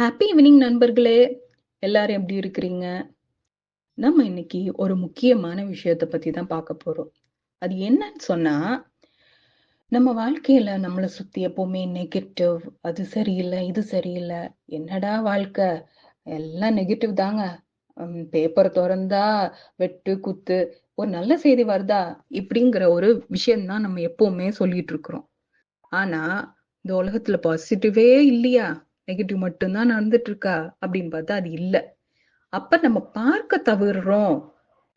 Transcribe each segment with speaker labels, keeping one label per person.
Speaker 1: Happy evening நண்பர்களே. எல்லாரும் எப்படி இருக்கிறீங்க? நம்ம இன்னைக்கு ஒரு முக்கியமான விஷயத்த பத்தி தான் பார்க்க போறோம். அது என்னன்னு சொன்னா நம்ம வாழ்க்கையில நம்மளை சுத்தி எப்பவுமே நெகட்டிவ் அது சரியில்லை இது சரியில்லை. என்னடா வாழ்க்கை? எல்லாம் நெகட்டிவ் தாங்க. பேப்பர் திறந்தா வெட்டு குத்து ஒரு நல்ல செய்தி வருதா? இப்படிங்கிற ஒரு விஷயம்தான் நம்ம எப்பவுமே சொல்லிட்டு இருக்கிறோம். ஆனா இந்த உலகத்துல பாசிட்டிவே இல்லையா? நெகட்டிவ் மட்டும்தான் நடந்துட்டு இருக்கா அப்படின்னு பார்த்தா அது இல்லை. அப்ப நம்ம பார்க்க தவிர்றோம்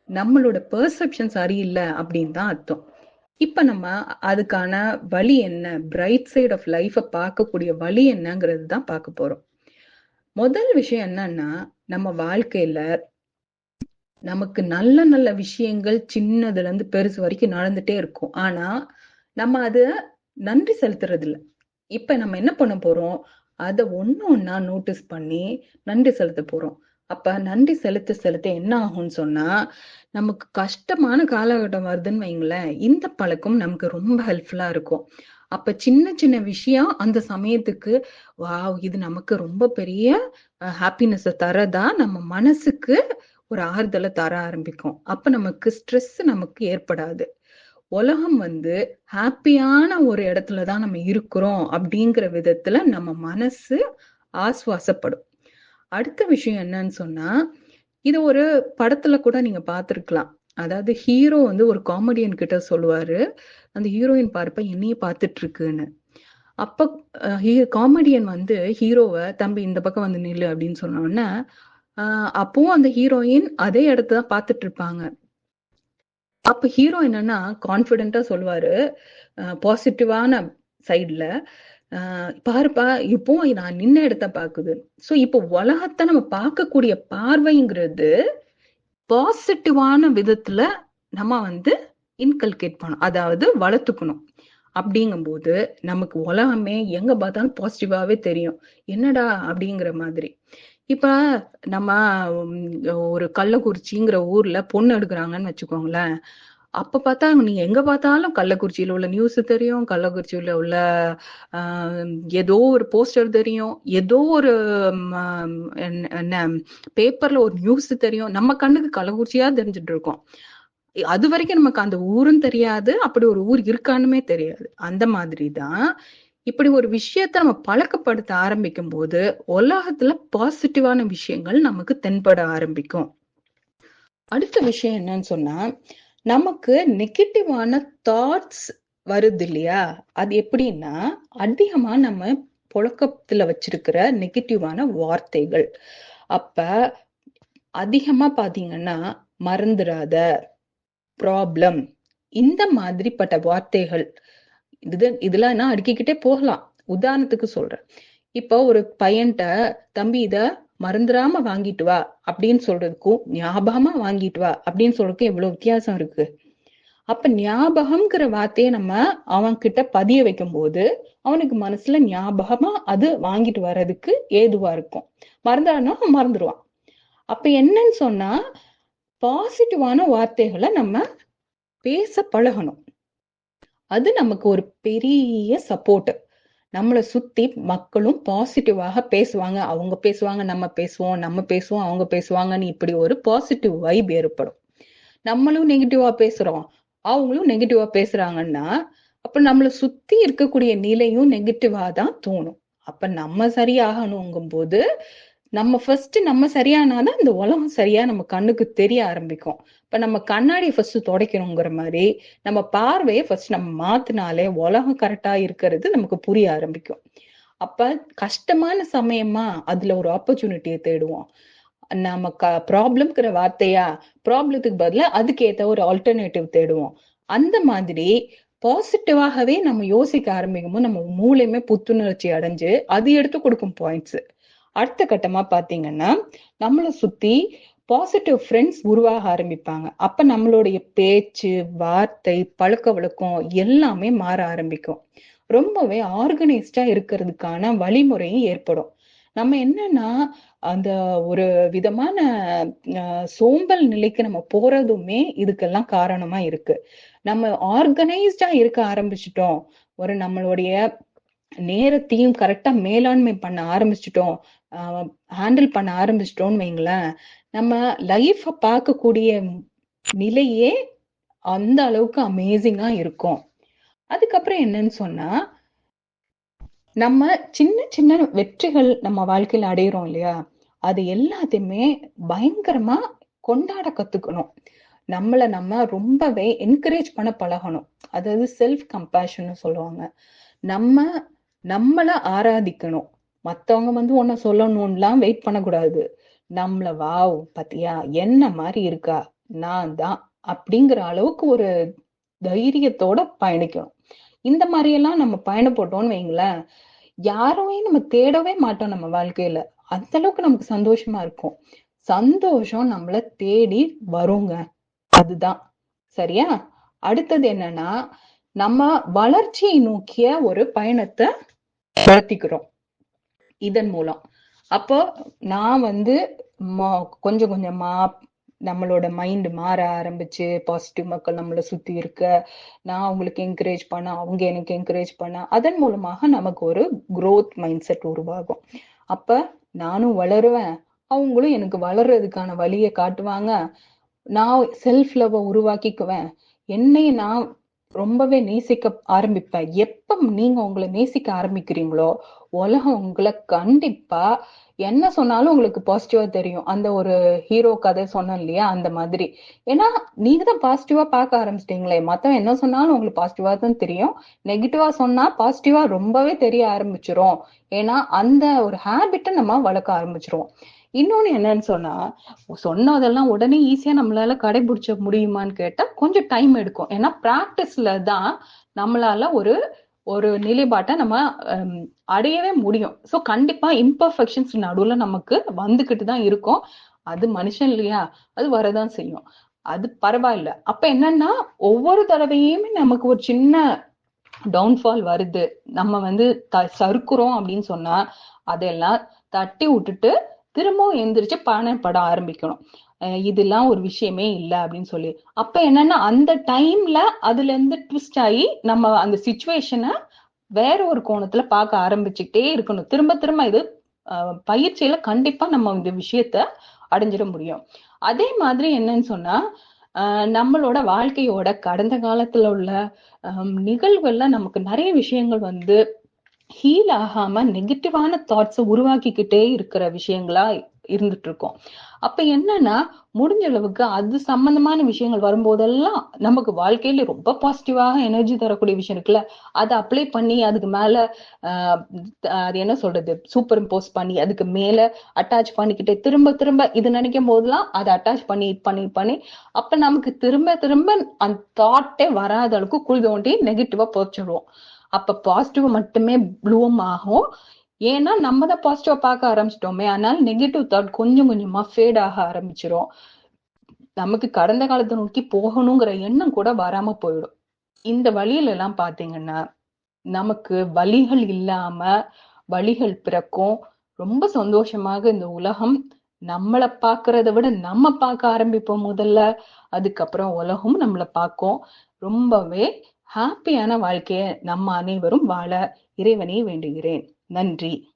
Speaker 1: நம்மளோட பெர்செப்ஷன் சரியில்லை அப்படின்னு தான் அர்த்தம். இப்ப நம்ம அதுக்கான வழி என்ன? பிரைட் சைட் ஆஃப் லைஃப பார்க்கக்கூடிய வழி என்னங்கிறது தான் பார்க்க போறோம். முதல் விஷயம் என்னன்னா நம்ம வாழ்க்கையில நமக்கு நல்ல நல்ல விஷயங்கள் சின்னதுல இருந்து பெருசு வரைக்கும் நடந்துட்டே இருக்கும். ஆனா நம்ம அத நன்றி செலுத்துறது இல்ல இப்ப நம்ம என்ன பண்ண போறோம்? அத ஒண்ணு ஒன்னா நோட்டீஸ் பண்ணி நன்றி செலுத்த போறோம். அப்ப நன்றி செலுத்த செலுத்த என்ன ஆகும்னு சொன்னா நமக்கு கஷ்டமான காலகட்டம் வருதுன்னு வைங்களேன் இந்த பழக்கம் நமக்கு ரொம்ப ஹெல்ப்ஃபுல்லா இருக்கும். அப்ப சின்ன சின்ன விஷயம் அந்த சமயத்துக்கு வாவ் இது நமக்கு ரொம்ப பெரிய ஹாப்பினஸ் தரதா நம்ம மனசுக்கு ஒரு ஆறுதலை தர ஆரம்பிக்கும். அப்ப நமக்கு ஸ்ட்ரெஸ் நமக்கு ஏற்படாது. உலகம் வந்து ஹாப்பியான ஒரு இடத்துல தான் நம்ம இருக்கிறோம் அப்படிங்கிற விதத்துல நம்ம மனசு ஆஸ்வாசப்படும். அடுத்த விஷயம் என்னன்னு சொன்னா இது ஒரு படத்துல கூட நீங்க பார்த்துருக்கலாம். அதாவது ஹீரோ வந்து ஒரு காமெடியன் கிட்ட சொல்லுவாரு அந்த ஹீரோயின் பார்ப்ப என்னையே பார்த்துட்டு இருக்குன்னு அப்ப காமெடியன் வந்து ஹீரோவை தம்பி இந்த பக்கம் வந்து நில்லு அப்படின்னு சொன்னோடனே ஆஹ் அப்பவும் அந்த ஹீரோயின் அதே இடத்தான் பார்த்துட்டு இருப்பாங்க அப்ப ஹீரோ என்னன்னா கான்பிடென்டா சொல்லுவாரு. பாசிட்டிவான சைட்ல ஆஹ் பாருப்பா இப்போ நான் நின்ன இடத்த பாக்குது. சோ இப்போ உலகத்தை நம்ம பார்க்கக்கூடிய பார்வைங்கிறது பாசிட்டிவான விதத்துல நம்ம வந்து இன்கல்கேட் பண்ணணும். அதாவது வளர்த்துக்கணும். அப்படிங்கும்போது நமக்கு உலகமே எங்க பார்த்தாலும் பாசிட்டிவாவே தெரியும். என்னடா அப்படிங்கிற மாதிரி. இப்ப நம்ம ஒரு கள்ளக்குறிச்சிங்கிற ஊர்ல பொண்ணு எடுக்கிறாங்கன்னு வச்சுக்கோங்களேன். அப்ப பார்த்தா நீங்க எங்க பார்த்தாலும் கள்ளக்குறிச்சியில உள்ள நியூஸ் தெரியும் கள்ளக்குறிச்சியில உள்ள ஏதோ ஒரு போஸ்டர் தெரியும் ஏதோ ஒரு என்ன பேப்பர்ல ஒரு நியூஸ் தெரியும். நம்ம கண்ணுக்கு கள்ளக்குறிச்சியா தெரிஞ்சுட்டு இருக்கோம். அது வரைக்கும் நமக்கு அந்த ஊரும் தெரியாது அப்படி ஒரு ஊர் இருக்கானுமே தெரியாது. அந்த மாதிரி தான் இப்படி ஒரு விஷயத்த நம்ம பழக்கப்படுத்த ஆரம்பிக்கும் போது உலகத்துல பாசிட்டிவான விஷயங்கள் நமக்கு தென்பட ஆரம்பிக்கும். அடுத்த விஷயம் என்னன்னு சொன்னா நமக்கு நெகட்டிவான தாட்ஸ் வருது இல்லையா? அது எப்படின்னா அதிகமா நம்ம புழக்கத்துல வச்சிருக்கிற நெகட்டிவான வார்த்தைகள். அப்ப அதிகமா பாத்தீங்கன்னா மறந்துடாத ப்ராப்ளம் இந்த மாதிரிப்பட்ட வார்த்தைகள் இது இதெல்லாம் நான் அடுக்கிக்கிட்டே போகலாம். உதாரணத்துக்கு சொல்றேன். இப்போ ஒரு பையன்கிட்ட தம்பி இத மறந்துடாம வாங்கிட்டு வா அப்படின்னு சொல்றதுக்கும் ஞாபகமா வாங்கிட்டு வா அப்படின்னு சொல்றதுக்கும் எவ்வளவு வித்தியாசம் இருக்கு. அப்ப ஞாபகம்ங்கிற வார்த்தையை நம்ம அவன் கிட்ட பதிய வைக்கும் போது அவனுக்கு மனசுல ஞாபகமா அது வாங்கிட்டு வர்றதுக்கு ஏதுவா இருக்கும். மறந்தானா மறந்துடுவான் அப்ப என்னன்னு சொன்னா பாசிட்டிவான வார்த்தைகளை நம்ம பேச பழகணும். அது நமக்கு ஒரு பெரிய சப்போர்ட் நம்மளை சுத்தி மக்களும் பாசிட்டிவாக பேசுவாங்க. அவங்க பேசுவாங்க நம்ம பேசுவோம் நம்ம பேசுவோம் அவங்க பேசுவாங்கன்னு இப்படி ஒரு பாசிட்டிவ் வைப் ஏற்படும். நம்மளும் நெகட்டிவா பேசுறோம். அவங்களும் நெகட்டிவா பேசுறாங்கன்னா அப்ப நம்மளை சுத்தி இருக்கக்கூடிய நிலையும் நெகட்டிவா தான் தோணும். அப்ப நம்ம சரியாகணுங்கும் போது நம்ம ஃபர்ஸ்ட் நம்ம சரியானாதான் இந்த உலகம் சரியா நம்ம கண்ணுக்கு தெரிய ஆரம்பிக்கும். இப்ப நம்ம கண்ணாடியை ஃபர்ஸ்ட் துடைக்கணுங்கிற மாதிரி நம்ம பார்வையை ஃபர்ஸ்ட் நம்ம மாத்தினாலே உலகம் கரெக்டா இருக்கிறது நமக்கு புரிய ஆரம்பிக்கும். அப்ப கஷ்டமான சமயமா அதுல ஒரு ஆப்பர்ச்சுனிட்டியை தேடுவோம். நம்ம க ப்ராப்ளம்ங்கிற வார்த்தையா ப்ராப்ளத்துக்கு பதிலா அதுக்கு ஏத்த ஒரு ஆல்டர்னேட்டிவ் தேடுவோம். அந்த மாதிரி பாசிட்டிவாகவே நம்ம யோசிக்க ஆரம்பிக்கும் போது நம்ம மூளையுமே புத்துணர்ச்சி அடைஞ்சு அது எடுத்து கொடுக்கும் பாயிண்ட்ஸ் அடுத்த கட்டமா பாத்தீங்கன்னா நம்மளை சுத்தி பாசிட்டிவ் ஃப்ரெண்ட்ஸ் உருவாக ஆரம்பிப்பாங்க. அப்ப நம்மளுடைய பேச்சு வார்த்தை பழக்க வழக்கம் எல்லாமே மாற ஆரம்பிக்கும். ரொம்பவே ஆர்கனைஸ்டா இருக்கிறதுக்கான வழிமுறையும் ஏற்படும். நம்ம என்னன்னா அந்த ஒரு விதமான சோம்பல் நிலைக்கு நம்ம போறதுமே இதுக்கெல்லாம் காரணமா இருக்கு. நம்ம ஆர்கனைஸ்டா இருக்க ஆரம்பிச்சிட்டோம். ஒரு நம்மளுடைய நேரத்தையும் கரெக்டா மேலாண்மை பண்ண ஆரம்பிச்சிட்டோம். ஹேண்டில் பண்ண ஆரம்பிச்சிட்டோம்னு வைங்களேன் நம்ம லைஃப பார்க்கக்கூடிய நிலையே அந்த அளவுக்கு அமேசிங்கா இருக்கும். அதுக்கப்புறம் என்னன்னு சொன்னா நம்ம சின்ன சின்ன வெற்றிகள் நம்ம வாழ்க்கையில அடையிறோம் இல்லையா? அது எல்லாத்தையுமே பயங்கரமா கொண்டாட கத்துக்கணும். நம்மள நம்ம ரொம்பவே என்கரேஜ் பண்ண பழகணும். அதாவது செல்ஃப் கம்பேஷன் சொல்லுவாங்க. நம்ம நம்மள ஆராதிக்கணும். மத்தவங்க வந்து உன்ன சொல்லணும்லாம் வெயிட் பண்ணக்கூடாது. நம்மள வாவ் பாத்தியா என்ன மாதிரி இருக்கா? நான் தான். அப்படிங்கிற அளவுக்கு ஒரு தைரியத்தோட பயணிக்கணும். இந்த மாதிரி எல்லாம் நம்ம பயணப்பட்டோம்னு வைங்களேன் யாருமே நம்ம தேடவே மாட்டோம் நம்ம வாழ்க்கையில. அந்த அளவுக்கு நமக்கு சந்தோஷமா இருக்கும். சந்தோஷம் நம்மள தேடி வருங்க. அதுதான். சரியா? அடுத்தது என்னன்னா நம்ம வளர்ச்சியை நோக்கிய ஒரு பயணத்தை நடத்திக்கிறோம் இதன் மூலம். அப்போ நான் வந்து கொஞ்சம் கொஞ்சமா நம்மளோட மைண்ட் மாற ஆரம்பிச்சு பாசிட்டிவ் மக்கள் நம்மளை சுத்தி இருக்க நான் அவங்களுக்கு என்கரேஜ் பண்ண அவங்க எனக்கு என்கரேஜ் பண்ண அதன் மூலமாக நமக்கு ஒரு குரோத் மைண்ட் செட் உருவாகும். அப்ப நானும் வளருவேன். அவங்களும் எனக்கு வளர்றதுக்கான வழியை காட்டுவாங்க. நான் செல்ஃப் லவ் உருவாக்கிக்குவேன். என்னை நான் ரொம்பவே நேசிக்க ஆரம்பிப்பேன். எப்ப நீங்க உங்களை நேசிக்க ஆரம்பிக்கிறீங்களோ உலகம் உங்களை கண்டிப்பா என்ன சொன்னாலும் உங்களுக்கு பாசிட்டிவா தெரியும். அந்த ஒரு ஹீரோ கதை சொன்னோம் இல்லையா அந்த மாதிரி. ஏன்னா நீங்க தான் பாசிட்டிவா பார்க்க ஆரம்பிச்சிட்டீங்களே மத்தவன் என்ன சொன்னாலும் உங்களுக்கு பாசிட்டிவா தான் தெரியும். நெகட்டிவா சொன்னா பாசிட்டிவா ரொம்பவே தெரிய ஆரம்பிச்சிரும். ஏன்னா அந்த ஒரு ஹேபிட்டை நம்ம வளர்க்க ஆரம்பிச்சிருவோம். இன்னொன்னு என்னன்னு சொன்னா சொன்னதெல்லாம் உடனே ஈஸியா நம்மளால கடைபிடிச்ச முடியுமான்னு கேட்டா கொஞ்சம் டைம் எடுக்கும். ஏன்னா பிராக்டிஸ்ல தான் நம்மளால ஒரு ஒரு நிலைப்பாட்டை நம்ம அடையவே முடியும். ஸோ கண்டிப்பா இம்பர்ஃபெக்ஷன்ஸ் நடுவுல நமக்கு வந்துகிட்டு தான் இருக்கும். அது மனுஷன் இல்லையா? அது வரதான் செய்யும். அது பரவாயில்ல. அப்ப என்னன்னா ஒவ்வொரு தடவையுமே நமக்கு ஒரு சின்ன டவுன்ஃபால் வருது. நம்ம வந்து த சறுக்குறோம் அப்படின்னு சொன்னா அதெல்லாம் தட்டி விட்டுட்டு திரும்பவும் எந்திரிச்சு பட ஆரம்பிக்கணும். இதெல்லாம் ஒரு விஷயமே இல்லை அப்படின்னு சொல்லி. அப்ப என்னன்னா அந்த டைம்ல அதுல இருந்து ட்விஸ்ட் ஆகி நம்ம அந்த சுச்சுவேஷனை வேற ஒரு கோணத்துல பார்க்க ஆரம்பிச்சுக்கிட்டே இருக்கணும். திரும்ப திரும்ப இது பயிற்சியில கண்டிப்பா நம்ம இந்த விஷயத்த அடைஞ்சிட முடியும். அதே மாதிரி என்னன்னு சொன்னா நம்மளோட வாழ்க்கையோட கடந்த காலத்துல உள்ள நிகழ்வுகள்ல நமக்கு நிறைய விஷயங்கள் வந்து ஹீல் ஆகாம நெகட்டிவான தாட்ஸை உருவாக்கிக்கிட்டே இருக்கிற விஷயங்களா இருந்துட்டு இருக்கோம் அப்ப என்னன்னா முடிஞ்ச அளவுக்கு அது சம்பந்தமான விஷயங்கள் வரும்போதெல்லாம் நமக்கு வாழ்க்கையில ரொம்ப பாசிட்டிவாக எனர்ஜி தரக்கூடிய விஷயம் இருக்குல்ல அதை அப்ளை பண்ணி அதுக்கு மேல ஆஹ் அது என்ன சொல்றது சூப்பர் இம்போஸ் பண்ணி அதுக்கு மேல அட்டாச் பண்ணிக்கிட்டே திரும்ப திரும்ப இது நினைக்கும் போதெல்லாம் அதை அட்டாச் பண்ணி பண்ணி பண்ணி அப்ப நமக்கு திரும்ப திரும்ப அந்த தாட்டே வராத அளவுக்கு குழி தோண்டி நெகட்டிவா போச்சிடுவோம் அப்ப பாசிட்டிவ் மட்டுமே ப்ளூம் ஆகும். ஏன்னா நம்ம தான் பாசிட்டிவா பார்க்க ஆரம்பிச்சிட்டோமே. அதனால நெகட்டிவ் தாட் கொஞ்சம் கொஞ்சமா ஃபேட் ஆக ஆரம்பிச்சிரும். நமக்கு கடந்த காலத்தை நோக்கி போகணுங்கிற எண்ணம் கூட வராம போயிடும். இந்த வழியில எல்லாம் பாத்தீங்கன்னா நமக்கு வழிகள் இல்லாம வழிகள் பிறக்கும். ரொம்ப சந்தோஷமாக இந்த உலகம் நம்மளை பாக்குறத விட நம்ம பார்க்க ஆரம்பிப்போம் முதல்ல. அதுக்கப்புறம் உலகம் நம்மளை பார்க்கும். ரொம்பவே ஹாப்பியான வாழ்க்கையை நம்ம அனைவரும் வாழ இறைவனை வேண்டுகிறேன். நன்றி.